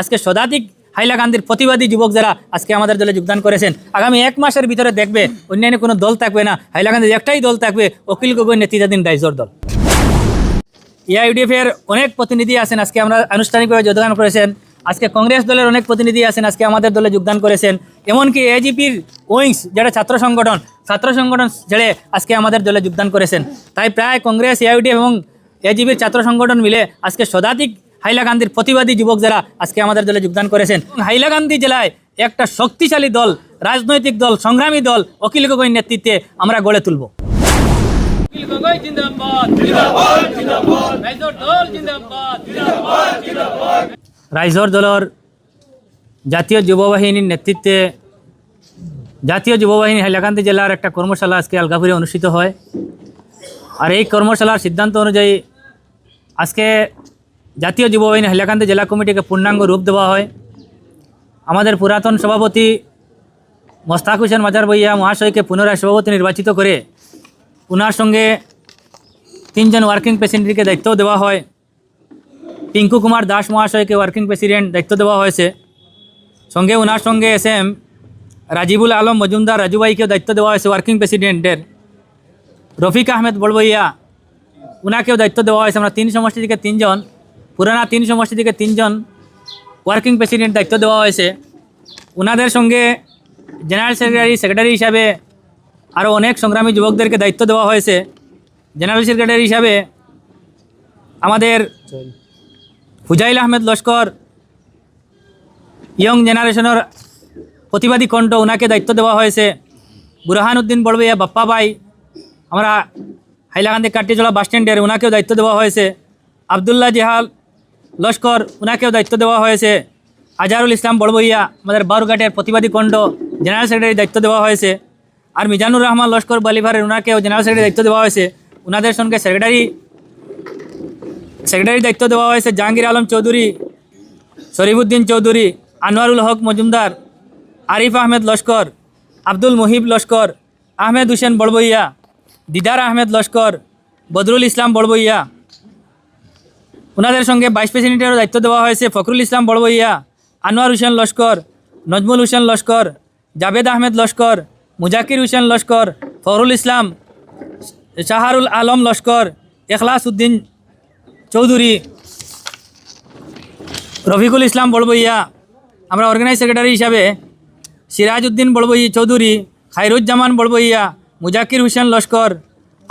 আজকে শতাধিক হাইলাকান্দির প্রতিবাদী যুবক যারা আজকে আমাদের দলে যোগদান করেছেন, আগামী এক মাসের ভিতরে দেখবে অন্যান্য কোনো দল থাকবে না হাইলাকান্দির একটাই দল থাকবে, অখিল গগৈ নেতৃত্বাধীন রাইজর দল। এআইউডিএফ এর অনেক প্রতিনিধি আছেন, আজকে আমরা আনুষ্ঠানিকভাবে যোগদান করেছেন। আজকে কংগ্রেস দলের অনেক প্রতিনিধি আছেন, আজকে আমাদের দলে যোগদান করেছেন। এমনকি এজিপির উইংস যেটা ছাত্র সংগঠন ছাত্র সংগঠন ছেড়ে আজকে আমাদের দলে যোগদান করেছেন। তাই প্রায় কংগ্রেস, এআইউডিএফ এবং এজিপির ছাত্র সংগঠন মিলে আজকে শতাধিক হাইলাকান্দির প্রতিবাদী যুবক যারা আজকে আমাদের দলে যোগদান করেছেন। হাইলাকান্দি জেলায় একটা শক্তিশালী দল রাজনৈতিক দল সংগ্রামী দল অখিল গগৈ নেতৃত্বে আমরা গড়ে তুলব। রাইজর দলের জাতীয় যুব বাহিনীর নেতৃত্বে জাতীয় যুব বাহিনী হাইলাকান্দি জেলার একটা কর্মশালা আজকে আলগাপুরে অনুষ্ঠিত হয়। আর এই কর্মশালার সিদ্ধান্ত অনুযায়ী আজকে জাতীয় যুব বাহিনী হাইলাকান্দি জেলা কমিটিকে পূর্ণাঙ্গ রূপ দেওয়া হয়। আমাদের পুরাতন সভাপতি মোস্তাক হোসেন মাজার বইয়া মহাশয়কে পুনরায় সভাপতি নির্বাচিত করে ওনার সঙ্গে তিনজন ওয়ার্কিং প্রেসিডেন্টকে দায়িত্ব দেওয়া হয়। টিঙ্কু কুমার দাস মহাশয়কে ওয়ার্কিং প্রেসিডেন্ট দায়িত্ব দেওয়া হয়েছে। সঙ্গে ওনার সঙ্গে এস এম রাজিবুল আলম মজুমদার রাজুবাইকেও দায়িত্ব দেওয়া হয়েছে ওয়ার্কিং প্রেসিডেন্টের রফিক আহমেদ বড়বইয়া ওনাকেও দায়িত্ব দেওয়া হয়েছে। আমরা তিন সমষ্টি থেকে তিনজন। পুরানা তিন সমষ্টি থেকে তিনজন ওয়ার্কিং প্রেসিডেন্ট দায়িত্ব দেওয়া হয়েছে। ওনাদের সঙ্গে জেনারেল সেক্রেটারি সেক্রেটারি হিসাবে আরও অনেক সংগ্রামী যুবকদেরকে দায়িত্ব দেওয়া হয়েছে। জেনারেল সেক্রেটারি হিসাবে আমাদের হুজাইল আহমেদ লস্কর ইয়ং জেনারেশনের প্রতিবাদী কণ্ঠ ওনাকে দায়িত্ব দেওয়া হয়েছে। বুরহান উদ্দিন বড়বইয়া বাপ্পা ভাই আমরা হাইলাকান্দি কাটিজলা বাস স্ট্যান্ডের ওনাকেও দায়িত্ব দেওয়া হয়েছে। আবদুল্লাহ জেহাল লস্কর ওনাকেও দায়িত্ব দেওয়া হয়েছে। আজহারুল ইসলাম বড়বইয়া, আমাদের বারুঘাটের প্রতিবাদী কণ্ঠ জেনারেল সেক্রেটারি দায়িত্ব দেওয়া হয়েছে। আর মিজানুর রহমান লস্কর বালিভারের ওনাকেও জেনারেল সেক্রেটারি দায়িত্ব দেওয়া হয়েছে। ওনাদের সঙ্গে সেক্রেটারি সেক্রেটারি দায়িত্ব দেওয়া হয়েছে জাহাঙ্গীর আলম চৌধুরী, শরীফুদ্দিন চৌধুরী, আনোয়ারুল হক মজুমদার, আরিফ আহমেদ লস্কর, আব্দুল মুহিব লস্কর, আহমেদ হুসেন বড়বইয়া, দিদার আহমেদ লস্কর, বদরুল ইসলাম বড়বইয়া। ওনাদের সঙ্গে ভাইস প্রেসিডেন্টেরও দায়িত্ব দেওয়া হয়েছে। ফখরুল ইসলাম বড়বইয়া আনোয়ার হোসেন লস্কর, নজমুল হোসেন লস্কর, জাভেদ আহমেদ লস্কর মুজাকির হোসেন লস্কর, ফখরুল ইসলাম, শাহরুল আলম লস্কর, এখলাস উদ্দিন চৌধুরী, রফিকুল ইসলাম বড়বইয়া আমরা অর্গানাইজ সেক্রেটারি হিসাবে সিরাজ উদ্দিন বড়বই চৌধুরী খাইরুজ্জামান বড়বইয়া মুজাকির হোসেন লস্কর,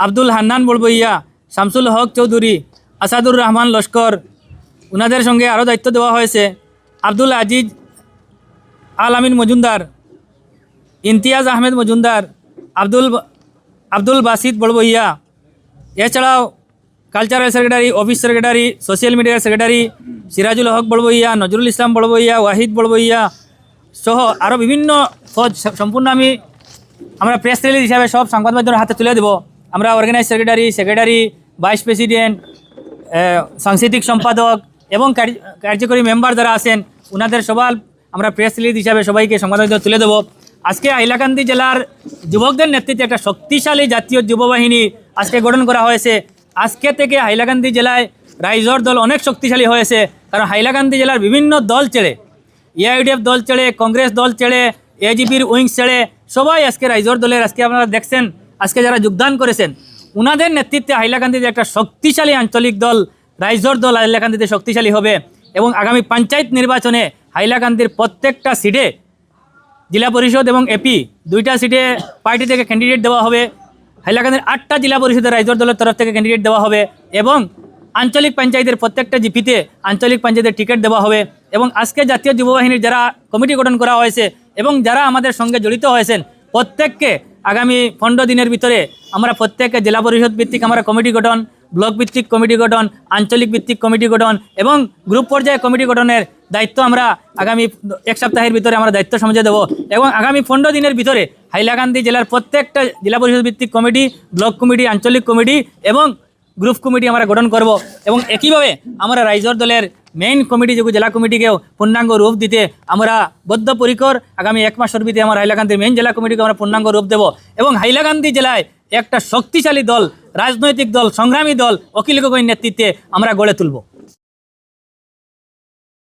আব্দুল হান্নান বড়বইয়া শামসুল হক চৌধুরী আসাদুর রহমান লস্কর ওনাদের সঙ্গে আরও দায়িত্ব দেওয়া হয়েছে। আব্দুল আজিজ আল আমিন মজুমদার, ইমতিয়াজ আহমেদ মজুমদার, আব্দুল আব্দুল বাসিদ বড়বইয়া এছাড়াও cultural secretary, office secretary, social মিডিয়ার সেক্রেটারি সিরাজুল হক বড়বইয়া নজরুল ইসলাম বড়বইয়া ওয়াহিদ বড়বইয়া সহ আরও বিভিন্ন পদ সম্পূর্ণ আমি আমরা প্রেস রিলিজ হিসাবে সব সংবাদ মাধ্যমের হাতে তুলে দেব। আমরা organise secretary secretary, vice president সাংস্কৃতিক সম্পাদক এবং কার্যকরী মেম্বার যারা আছেন ওনাদের সবার আমরা প্রেস রিলিজ হিসাবে সবাইকে সংবাদ তুলে দেবো। আজকে হাইলাকান্দি জেলার যুবকদের নেতৃত্বে একটা শক্তিশালী জাতীয় যুববাহিনী আজকে গঠন করা হয়েছে। আজকে থেকে হাইলাকান্দি জেলায় রাইজর দল অনেক শক্তিশালী হয়েছে, কারণ হাইলাকান্দি জেলার বিভিন্ন দল ছেড়ে এআইডিএফ দল ছেড়ে কংগ্রেস দল ছেড়ে এজিপির উইংস ছেড়ে সবাই আজকে রাইজর দলের, আজকে আপনারা দেখছেন, আজকে যারা যোগদান করেছেন ওনাদের নেতৃত্বে হাইলাকান্দিতে একটা শক্তিশালী আঞ্চলিক দল, রাইজর দল হাইলাকান্দিতে শক্তিশালী হবে এবং আগামী পঞ্চায়েত নির্বাচনে হাইলাকান্দির প্রত্যেকটা সিটে জেলা পরিষদ এবং এপি দুইটা সিটে পার্টি থেকে ক্যান্ডিডেট দেওয়া হবে। হাইলাকান্দির আটটা জেলা পরিষদের রাইজর দলের তরফ থেকে ক্যান্ডিডেট দেওয়া হবে এবং আঞ্চলিক পঞ্চায়েতের প্রত্যেকটা জিপিতে আঞ্চলিক পঞ্চায়েতের টিকিট দেওয়া হবে এবং আজকে জাতীয় যুব বাহিনীর যারা কমিটি গঠন করা হয়েছে এবং যারা আমাদের সঙ্গে জড়িত হয়েছেন প্রত্যেককে আগামী পনেরো দিনের ভিতরে আমরা প্রত্যেককে জেলা পরিষদ ভিত্তিক আমরা কমিটি গঠন, ব্লক ভিত্তিক কমিটি গঠন, আঞ্চলিক ভিত্তিক কমিটি গঠন এবং গ্রুপ পর্যায়ে কমিটি গঠনের দায়িত্ব আমরা আগামী এক সপ্তাহের ভিতরে আমরা দায়িত্ব সমঝে দেবো এবং আগামী পনেরো দিনের ভিতরে হাইলাকান্দি জেলার প্রত্যেকটা জেলা পরিষদ ভিত্তিক কমিটি, ব্লক কমিটি, আঞ্চলিক কমিটি এবং গ্রুপ কমিটি আমরা গঠন করব এবং একইভাবে আমরা রাইজর দলের মেইন কমিটি যে জেলা কমিটিকেও পূর্ণাঙ্গ রূপ দিতে আমরা বদ্ধপরিকর আগামী এক মাসের ভিতরে আমার হাইলাকান্দির মেইন জেলা কমিটিকে আমরা পূর্ণাঙ্গ রূপ দেব এবং হাইলাকান্দি জেলায় একটা শক্তিশালী দল, রাজনৈতিক দল, সংগ্রামী দল অখিল গগৈর নেতৃত্বে আমরা গড়ে তুলব।